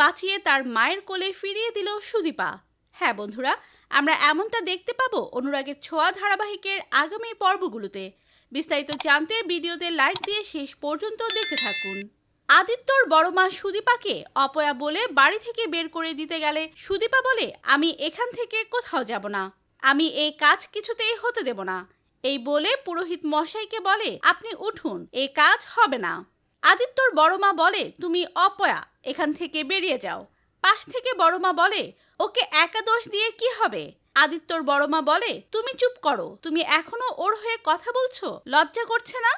বাঁচিয়ে তার মায়ের কোলে ফিরিয়ে দিল সুদীপা। হ্যাঁ বন্ধুরা, আমরা এমনটা দেখতে পাবো অনুরাগের ছোঁয়া ধারাবাহিকের আগামী পর্বগুলোতে। বিস্তারিত জানতে ভিডিওতে লাইক দিয়ে শেষ পর্যন্ত দেখতে থাকুন। আদিত্যর বড় মা সুদীপাকে অপয়া বলে বাড়ি থেকে বের করে দিতে গেলে সুদীপা বলে, আমি এখান থেকে কোথাও যাব না। আমি এই কাজ কিছুতেই হতে দেব না। এই বলে পুরোহিত মশাইকে বলে, আপনি উঠুন এই কাজ হবে না। আদিত্যর বড় মা বলে, তুমি অপয়া এখান থেকে বেরিয়ে যাও। পাশ থেকে বড় মা বলে, ওকে একা দোষ দিয়ে কি হবে? আদিত্যর বড় মা বলে, তুমি চুপ করো, তুমি এখনও ওর হয়ে কথা বলছো? লজ্জা করছে না?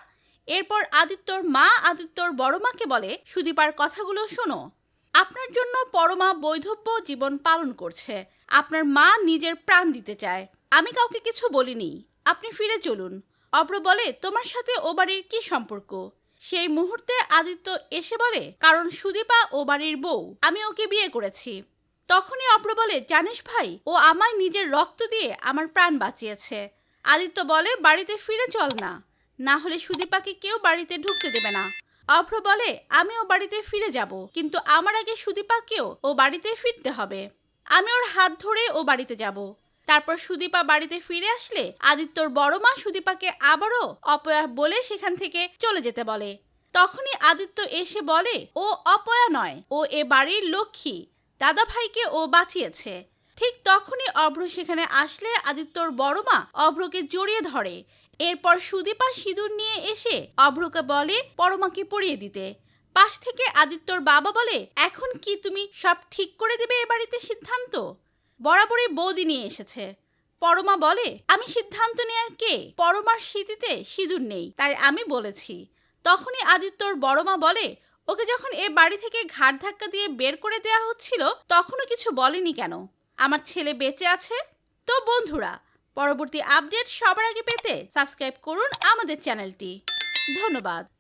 এরপর আদিত্যর মা আদিত্যর বড় মাকে বলে, সুদীপার কথাগুলো শোনো। আপনার জন্য পরমা বৈধব্য জীবন পালন করছে। আপনার মা নিজের প্রাণ দিতে চায়। আমি কাউকে কিছু বলিনি। আপনি ফিরে চলুন। অব্র বলে, তোমার সাথে ও বাড়ির কি সম্পর্ক? সেই মুহূর্তে আদিত্য এসে বলে, কারণ সুদীপা ও বাড়ির বউ, আমি ওকে বিয়ে করেছি। তখনই অপ্র বলে, জানিস ভাই, ও আমায় নিজের রক্ত দিয়ে আমার প্রাণ বাঁচিয়েছে। আদিত্য বলে, বাড়িতে ফিরে চল না। না হলে সুদীপাকে কেউ বাড়িতে ঢুকতে দেবে না। অভ্র বলে, আমি ও বাড়িতে ফিরে যাব, কিন্তু আমার আগে সুদীপাকেও ও বাড়িতে ফিরতে হবে। আমি ওর হাত ধরে ও বাড়িতে যাব। তারপর সুদীপা বাড়িতে ফিরে আসলে আদিত্যর বড় মা সুদীপাকে আবারও অপয়া বলে সেখান থেকে চলে যেতে বলে। তখনই আদিত্য এসে বলে, ও অপয়া নয়, ও এ বাড়ির লক্ষ্মী। দাদা ভাইকে ও বাঁচিয়েছে। ঠিক তখনই অভ্র সেখানে আসলে আদিত্যর বড় মা অভ্রকে জড়িয়ে ধরে। এরপর সুদীপা সিঁদুর নিয়ে এসে অভ্রকে বলে পরমাকে পরিয়ে দিতে। পাশ থেকে আদিত্যর বাবা বলে, এখন কি তুমি সব ঠিক করে দেবে এ বাড়িতে সিদ্ধান্ত? বরাবরই বৌদি নিয়ে এসেছে। পরমা বলে, আমি সিদ্ধান্ত নেয়ার কে? পরমার স্মৃতিতে সিঁদুর নেই, তাই আমি বলেছি। তখনই আদিত্যর বড়মা বলে, ওকে যখন এ বাড়ি থেকে ঘাট ধাক্কা দিয়ে বের করে দেওয়া হচ্ছিল, তখনও কিছু বলেনি কেন? আমার ছেলে বেঁচে আছে? তো বন্ধুরা, পরবর্তী আপডেট সবার আগে পেতে সাবস্ক্রাইব করুন আমাদের চ্যানেলটি। ধন্যবাদ।